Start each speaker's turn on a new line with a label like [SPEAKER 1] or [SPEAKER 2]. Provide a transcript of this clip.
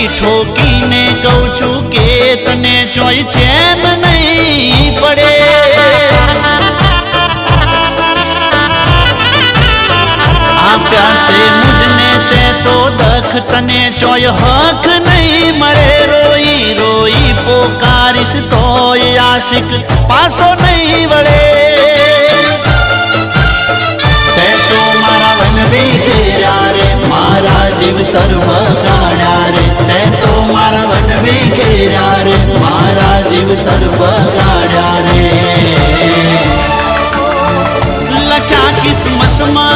[SPEAKER 1] નથી ઠોકીને કહું છું કે તને જોઈ ચેન નહીં પડે. આ પ્યાસે મુજને તે તો દખ, તને જોય હક નહીં મળે. રોઈ રોઈ પોકારીશ તોય આશિક, પાસો નહીં વળે. सर्वगाड़ा रे लखा किस्मत मां